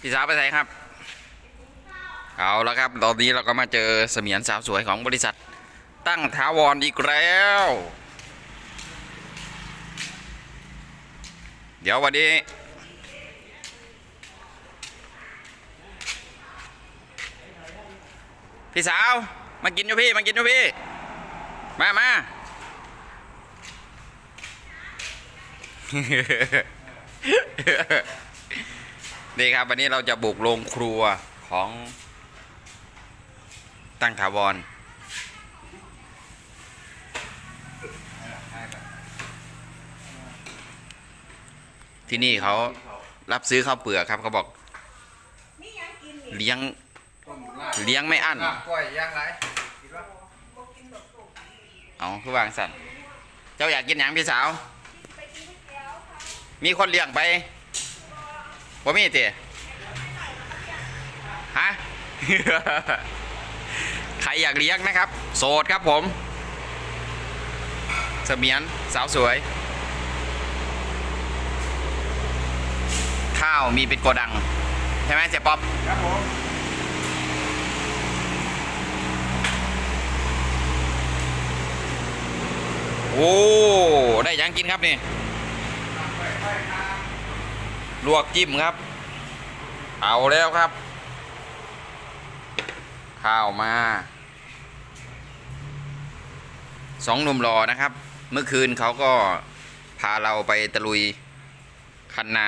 พี่สาวไปไหนครับ เอาแล้วครับ ตอนนี้เราก็มาเจอเสมียนสาวสวยของบริษัท ตั้งถาวรอีกแล้ว เดี๋ยววันนี้พี่สาว มากินอยู่พี่ มากินอยู่พี่ มามา นี่ครับวันนี้เราจะบุกโรงครัวของตั้งถาวรที่นี่เขารับซื้อข้าวเปลือกครับเขาบอก เลี้ยงเลี้ยงไม่อั้นกล้วยย่างไรเอาคือวางสั่นเจ้าอยากกินหยังพี่สาว มีคนเลี้ยงไป ว่ามีเตะฮะใครอยากเลี้ยงนะครับ โสดครับผมเสมียนสาวสวย ข้าวมีเป็นโกดัง ใช่ไหมเจ๊ป๊อปครับผมโอ้ ได้หยังกินครับนี่ ลวกจิ้มครับ เอาแล้วครับ ข้าวมาสองหนุ่มรอนะครับ เมื่อคืนเขาก็พาเราไปตะลุยคันนา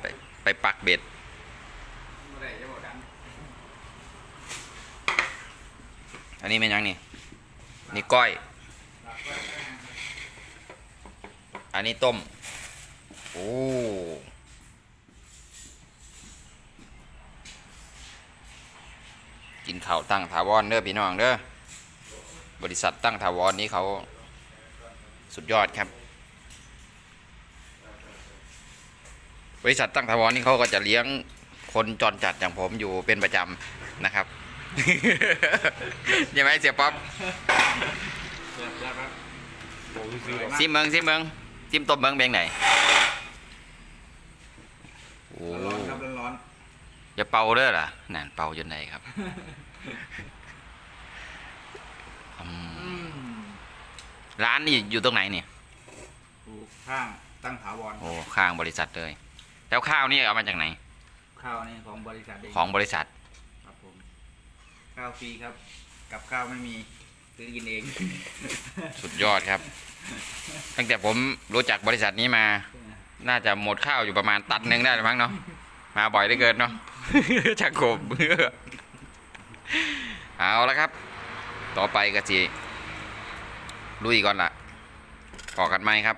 ไปไปปักเบ็ด อันนี้เป็นยังนี่ นี่ก้อย อันนี้ต้ม โอ้กินข้าวตั้งถาวรเด้อพี่น้องเด้อบริษัทตั้งถาวรนี้เขาสุดยอดครับ บริษัทตั้งถาวรนี่เขาก็จะเลี้ยงคนจรจัดอย่างผมอยู่เป็นประจำนะครับใช่ไหมเสียป๊อปครับโอ้ยซื้อซิมเมืองซิมเมือง ซิมต้มเมืองเบงไหนโอ้ร้อนครับร้อนอย่าเป่าเด้อล่ะนั่นเป่าจนไหนครับอืมร้านนี่อยู่ตรงไหนเนี่ยถูกข้างตั้งถาวรโอ้ข้างบริษัทเลยแล้วข้าวนี่เอามาจากไหน ข้าวนี่ของบริษัทเองของบริษัทครับผมข้าวฟรีครับ กับข้าวไม่มีซื้อกินเอง สุดยอดครับ ตั้งแต่ผมรู้จักบริษัทนี้มา น่าจะหมดข้าวอยู่ประมาณตันหนึ่งได้หรือมั้งเนาะมาบ่อยได้เกินเนาะชักโคบเอาละครับ ต่อไปก็จีลุยก่อนละพอกันไหมครับ